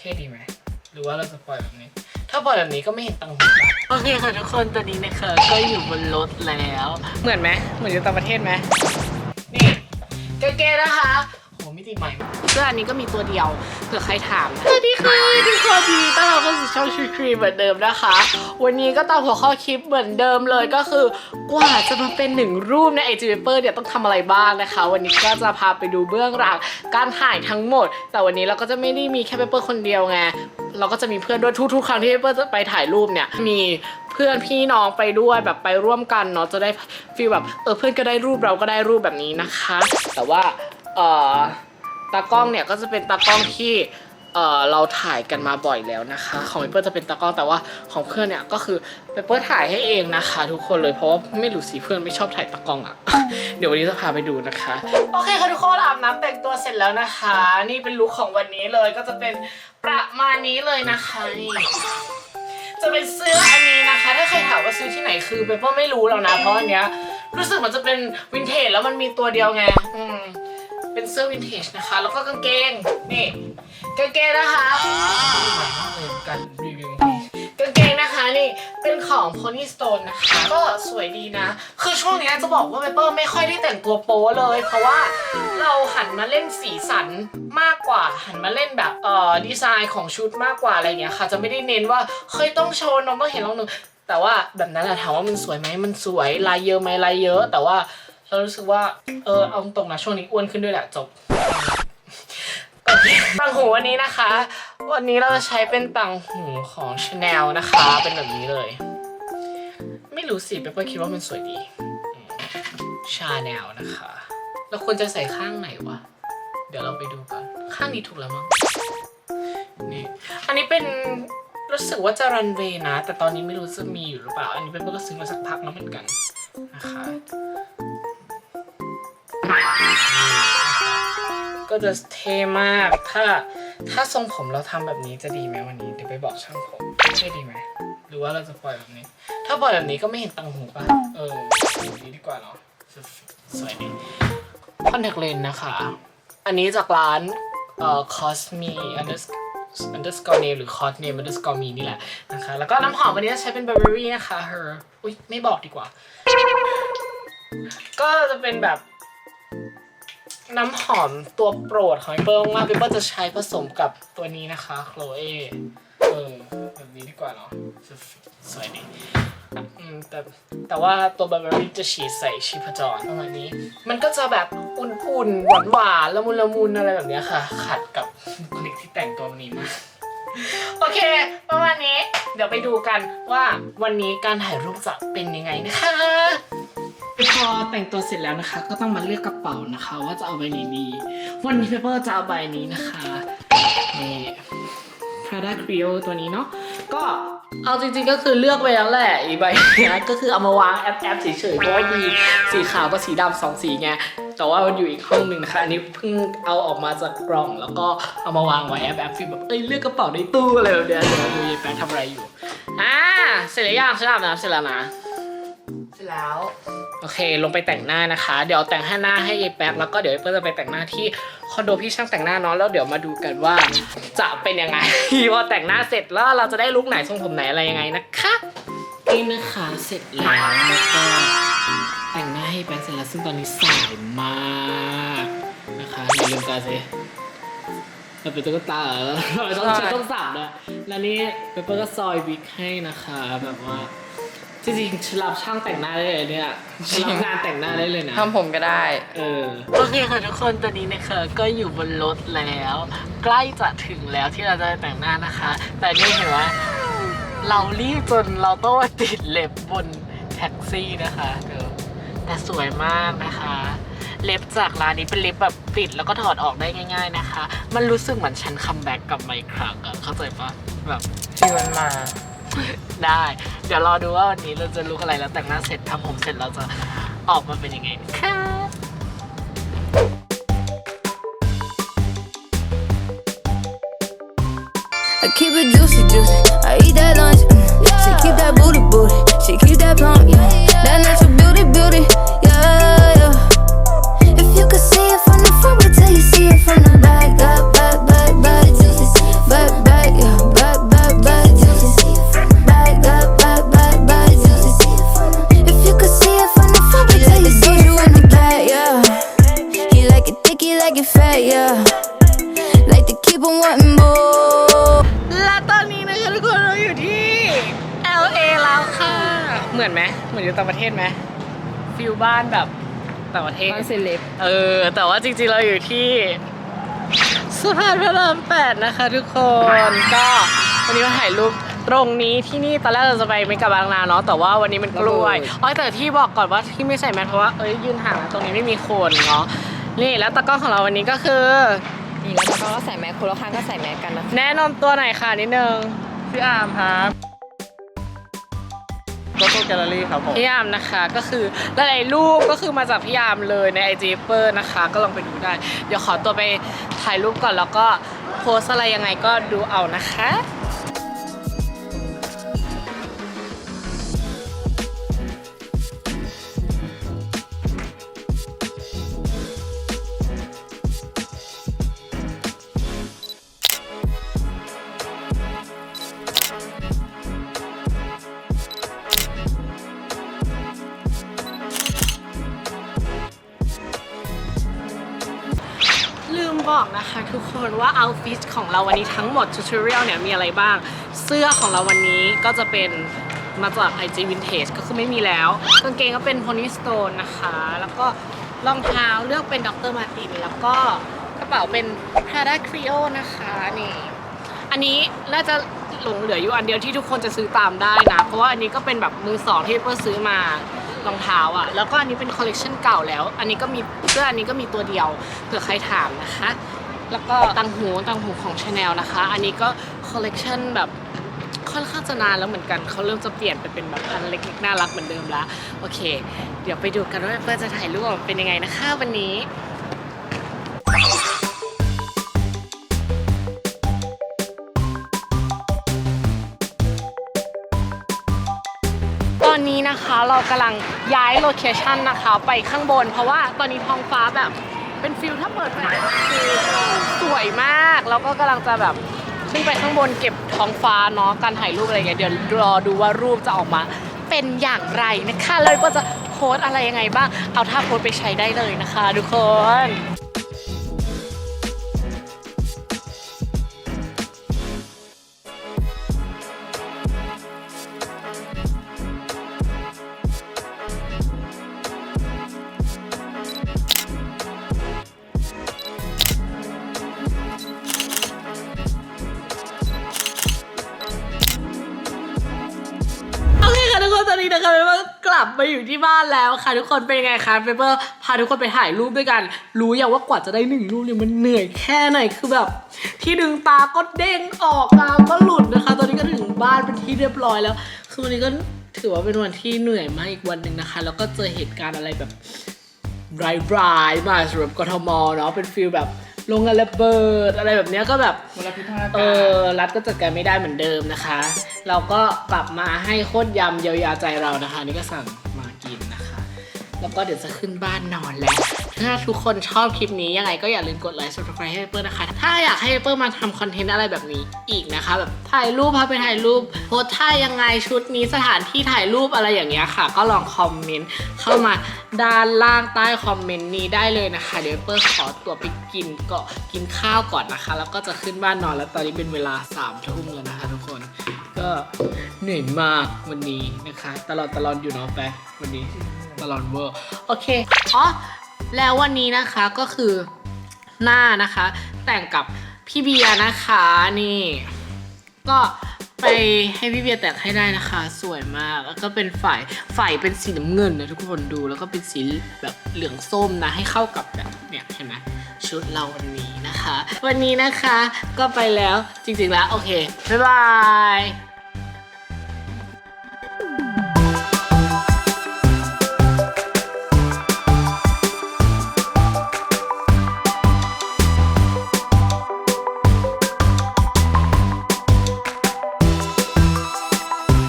เท่ดีไหมหรือว่าเราจะปล่อยแบบนี้ ถ้าปล่อยแบบนี้ก็ไม่เห็นตังค์หูละโอเคค่ะทุกคนตอนนี้นะคะ ก็อยู่บนรถแล้ว เหมือนไหมเหมือนอยู่ต่างประเทศไหมนี่เก๋ๆนะคะโห มิติใหม่มากเสื้ออันนี้ก็มีตัวเดียวเผื่อใครถามสวัสดีค่ะทุกคนยินดีต้อนรับเข้าสู่ช่องชูครีมเหมือนเดิมนะคะ วันนี้ก็ตามหัวข้อคลิปเหมือนเดิมเลยก็คือกว่าจะมาเป็นหนึ่งรูปใน IG Paper เนี่ยต้องทำอะไรบ้างนะคะ วันนี้ก็จะพาไปดูเบื้องหลังการถ่ายทั้งหมด แต่วันนี้เราก็จะไม่ได้มีแค่ Paper คนเดียวไงเราก็จะมีเพื่อนด้วยทุกๆครั้งที่ Paper จะไปถ่ายรูปเนี่ยมีเพื่อนพี่น้องไปด้วยแบบไปร่วมกันเนาะจะได้ฟีลแบบเออเพื่อนก็ได้รูปเราก็ได้รูปแบบนี้นะคะ แต่ว่าเออ ตากล้องเนี่ยก็จะเป็นตากล้องที่เอ่อเราถ่ายกันมาบ่อยแล้วนะคะ ของเปเปอจะเป็นตากล้องแต่ว่าของเพื่อนเนี่ยก็คือเปเปอถ่ายให้เองนะคะ ทุกคนเลยเพราะว่าไม่รู้สิเพื่อนไม่ชอบถ่ายตากล้องอะ่ะ เดี๋ยววันนี้จะพาไปดูนะคะ โอเคค่ะทุกคนอาบน้ำแต่งตัวเสร็จแล้วนะคะ นี่เป็นลุคของวันนี้เลยก็จะเป็นประมาณนี้เลยนะคะนี่จะเป็นเสื้ออันนี้นะคะ ถ้าใครถามว่าซื้อที่ไหนคือเปเปอร์ไม่รู้แล้วนะเพราะอันเนี้ยรู้สึกมันจะเป็นวินเทจแล้วมันมีตัวเดียวไงอืม เป็นเสื้อวินเทจนะคะ แล้วก็กางเกง นี่กางเกงนะคะการรีวิวกางเกงนะคะนี่เป็นของ Pony Stone นะคะ ก็สวยดีนะ คือช่วงเนี้ยจะบอกว่าเปเปอร์ไม่ค่อยได้แต่งตัวโป๊เลย เพราะว่าเราหันมาเล่นสีสันมากกว่า หันมาเล่นแบบเอ่อดีไซน์ของชุดมากกว่าอะไรเงี้ยค่ะ จะไม่ได้เน้นว่าเคยต้องโชว์นมต้องเห็นรองหนึ่งแต่ว่าแบบนั้นแหละถามว่ามันสวยไหมมันสวยลายเยอะไหมลายเยอะ แต่ว่า เรารู้สึกว่าเออเอาตรงนะช่วงนี้อ้วนขึ้นด้วยแหละจบต่างหูวันนี้นะคะ วันนี้เราจะใช้เป็นต่างหูของ Chanel นะคะ เป็นแบบนี้เลย ไม่รู้สิเปเปอร์คิดว่ามันสวยดีชาแนลนะคะ เราควรจะใส่ข้างไหนวะ เดี๋ยวเราไปดูกันข้างนี้ถูกแล้วมั้ง นี่ อันนี้เป็นรู้สึกว่าจะรันเวย์นะ แต่ตอนนี้ไม่รู้จะมีอยู่หรือเปล่า อันนี้เปเปอร์ก็ซื้อมาสักพักแล้วเหมือนกันนะคะ ก็จะเท่มาก ถ้าถ้าทรงผมเราทำแบบนี้จะดีไหมวันนี้ เดี๋ยวไปบอกช่างผมเท่ดีไหม หรือว่าเราจะปล่อยแบบนี้ ถ้าปล่อยแบบนี้ก็ไม่เห็นตังหูป่ะ เออแบบนี้ดีกว่าเนาะ สวยดีคอนแทคเลนนะคะ อันนี้จากร้านเอ่อ Cosme underscore name หรือ Cos name underscore me นี่แหละนะคะ แล้วก็น้ำหอมวันนี้จะใช้เป็น Burberry นะคะ her อุ้ยไม่บอกดีกว่า ก็จะเป็นแบบ น้ำหอมตัวโปรดของพี่เปิ้ลมากพี่เปิ้ลจะใช้ผสมกับตัวนี้นะคะโคลเอเออแบบนี้ดีกว่าเนาะสวยดีอืมแต่แต่ว่าตัวบาร์เบอรี่จะฉีดใส่ชีพจรประมาณนี้ มันก็จะแบบอุ่นๆหวานๆละมุนละมุนอะไรแบบเนี้ยค่ะ ขัดกับบุคลิกที่แต่งตัวนนี้มากโอเค ประมาณนี้ เดี๋ยวไปดูกันว่าวันนี้การถ่ายรูปจะเป็นยังไงนะคะ พอแต่งตัวเสร็จแล้วนะคะ ก็ต้องมาเลือกกระเป๋านะคะ ว่าจะเอาใบไหนดี วันนี้เปเปอร์จะเอาใบนี้นะคะนี่ Prada Creo ตัวนี้เนาะก็เอาจริงๆก็คือเลือกไปแล้วแหละอีใบเนี้ยก็คือเอามาวางแอปแอปเฉยๆเพราะว่ามีสีขาวกับสีดำสองสีไงแต่ว่ามันอยู่อีกห้องหนึ่งนะคะอันนี้เพิ่งเอาออกมาจากกล่อง แล้วก็เอามาวางไว้แอปแอปฟีลแบบเอ้ยเลือกกระเป๋าในตู้อะไรแบบเนี้ยเดี๋ยวดูยายแป๊ะทำอะไรอยู่อ่าเสร็จแล้วยังฉันอาบน้ำเสร็จแล้วนะ เสร็จแล้ว โอเค ลงไปแต่งหน้านะคะ เดี๋ยวแต่งให้หน้าให้ยายแป๊กแล้วก็เดี๋ยวเปิ้ลจะไปแต่งหน้าที่คอนโดพี่ช่างแต่งหน้าเนาะแล้วเดี๋ยวมาดูกันว่าจะเป็นยังไงพอแต่งหน้าเสร็จแล้วเราจะได้ลุคไหนทรงผมไหนอะไรยังไงนะคะนี่นะคะเสร็จแล้วแล้วก็แต่งหน้าให้แป๊กเสร็จแล้วซึ่งตอนนี้สายมากนะคะอย่าลืมตาสิเราเป็นตุ๊กตาเหรอเราต้องใช้ต้องสับนะแล้วนี่เปเปอร์ก็ซอยวิกให้นะคะแบบว่า จริงๆฉันรับช่างแต่งหน้าได้เลยเนี่ยฉันรับงานแต่งหน้าได้เลยนะ ทำผมก็ได้ เออ โอเคค่ะทุกคนตอนนี้นะคะก็อยู่บนรถแล้ว ใกล้จะถึงแล้วที่เราจะไปแต่งหน้านะคะ แต่นี่เห็นว่าเรารีบจนเราต้องมาติดเล็บบนแท็กซี่นะคะเดี๋ยวแต่สวยมากนะคะ เล็บจากร้านนี้เป็นเล็บแบบติดแล้วก็ถอดออกได้ง่าย ๆนะคะ มันรู้สึกเหมือนฉันคัมแบ็กกลับมาอีกครั้งอะเข้าใจปะแบบ ที่มันมา ได้ เดี๋ยวรอดูว่าวันนี้เราจะลุกอะไรแล้วแต่งหน้าเสร็จทำผมเสร็จเราจะออกมาเป็นยังไงนะคะ I one more และตอนนี้นะคะทุกคนเราอยู่ที่ LA แล้วค่ะ เหมือนไหมเหมือนอยู่ต่างประเทศไหมฟิลบ้านแบบต่างประเทศ บ้านเซเลบเออ แต่ว่าจริงๆเราอยู่ที่สะพานพระรามแปดนะคะทุกคนก็วันนี้มาถ่ายรูปตรงนี้ที่นี่ตอนแรกเราจะไปไม่กับบางนาเนาะแต่ว่าวันนี้มันกล้วยอ๋อแต่ที่บอกก่อนว่าที่ไม่ใส่แมสเพราะว่าเอ้ยยืนห่างนะตรงนี้ไม่มีคนเนาะนี่แล้วตากล้องของเราวันนี้ก็คือ นี่แล้วเขาก็ใส่แมสคนละข้างก็ใส่แมสกันนะแนะนำตัวหน่อยค่ะนิดนึงพี่อาร์มครับโตโต้แกลเลอรี่ครับผมพี่ยามนะคะก็คือหลายๆรูปก็คือมาจากพี่ยามเลยใน IG เปอร์นะคะ ก็ลองไปดูได้ เดี๋ยวขอตัวไปถ่ายรูปก่อนแล้วก็โพสอะไรยังไงก็ดูเอานะคะ บอกนะคะทุกคนว่าเอาฟิตของเราวันนี้ทั้งหมดทูตเรียลเนี่ยมีอะไรบ้าง เสื้อของเราวันนี้ก็จะเป็นมาจาก IG Vintage ก็คือไม่มีแล้ว กางเกงก็เป็น Pony Stone นะคะ แล้วก็รองเท้าเลือกเป็นดรมาตินแล้วก็กระเป๋าเป็น Prada Creo นะคะนี่อันนี้น่าจะหลงเหลืออยู่อันเดียวที่ทุกคนจะซื้อตามได้นะ เพราะว่าอันนี้ก็เป็นแบบมือสองที่เปิ้ลซื้อมา รองเท้าอะ แล้วก็อันนี้เป็นคอลเลกชันเก่าแล้ว อันนี้ก็มีเสื้ออันนี้ก็มีตัวเดียวเผื่อใครถามนะคะ แล้วก็ตังหูตังหูของชาแนลนะคะ อันนี้ก็คอลเลกชันแบบค่อนข้างจะนานแล้วเหมือนกันเขาเริ่มจะเปลี่ยนไปเป็นแบบอันเล็กๆน่ารักเหมือนเดิมละโอเค เดี๋ยวไปดูกันว่าเปิ้ลจะถ่ายรูปเป็นยังไงนะคะวันนี้ เรากำลังย้ายโลเคชันนะคะ ไปข้างบน เพราะว่าตอนนี้ท้องฟ้าแบบเป็นฟิลถ้าเปิดไฟคือสวยมาก แล้วก็กำลังจะแบบขึ้นไปข้างบนเก็บท้องฟ้าเนาะการถ่ายรูปอะไรเงี้ยเดี๋ยวรอดูว่ารูปจะออกมาเป็นอย่างไรนะคะแล้วก็จะโพสอะไรยังไงบ้าง เอาท่าโพสไปใช้ได้เลยนะคะ ทุกคน นตอนนี้นะคะเปเปอร์กลับมาอยู่ที่บ้านแล้วค่ะ ทุกคนเป็นยังไงคะเปเปอร์พาทุกคนไปถ่ายรูปด้วยกัน รู้อย่างว่ากว่าจะได้หนึ่งรูปเนี่ยมันเหนื่อยแค่ไหนคือแบบ ที่ดึงตาก็เด้งออกตาก็หลุดนะคะ ตอนนี้ก็ถึงบ้านเป็นที่เรียบร้อยแล้วคือวันนี้ก็ถือว่าเป็นวันที่เหนื่อยมากอีกวันหนึ่งนะคะ แล้วก็เจอเหตุการณ์อะไรแบบร้ายๆมาสำหรับกทมเนาะเป็นฟีลแบบ โรงงานระเบิดอะไรแบบเนี้ยก็แบบมลพิษทางอาเอกาศอรัฐก็จัดการไม่ได้เหมือนเดิมนะคะ เราก็กลับมาให้โคตรยำเยียวยาใจเรานะคะ นี่ก็สั่งมากินนะคะ แล้วก็เดี๋ยวจะขึ้นบ้านนอนแล้ว ถ้าทุกคนชอบคลิปนี้ยังไงก็อย่าลืมกดไลค์ subscribe ให้เปิ้ลนะคะ ถ้าอยากให้เปิ้ลมาทำคอนเทนต์อะไรแบบนี้อีกนะคะแบบถ่ายรูปพาไปถ่ายรูปโพสท่ายังไงชุดนี้สถานที่ถ่ายรูปอะไรอย่างเงี้ยค่ะ ก็ลองคอมเมนต์เข้ามาด้านล่างใต้คอมเมนต์นี้ได้เลยนะคะ เดี๋ยวเปิ้ลขอตัวไปกินก็กินข้าวก่อนนะคะ แล้วก็จะขึ้นบ้านนอนแล้วตอนนี้เป็นเวลาสามทุ่มแล้วนะคะ ก็เหนื่อยมากวันนี้นะคะ ตลอดตลอดอยู่เนาะแปะวันนี้ตลอดเวอร์โอเคอ๋อแล้ววันนี้นะคะก็คือหน้านะคะ แต่งกับพี่เบียร์นะคะนี่ ก็ไปให้พี่เบียร์แต่งให้ได้นะคะ สวยมากแล้วก็เป็นฝ่ายฝ่ายเป็นสีน้ำเงินนะทุกคนดูแล้วก็เป็นสีแบบเหลืองส้มนะให้เข้ากับแบบเนี่ยเห็นไหมชุดเราวันนี้นะคะ วันนี้นะคะก็ไปแล้วจริงๆแล้วโอเคบ๊ายบาย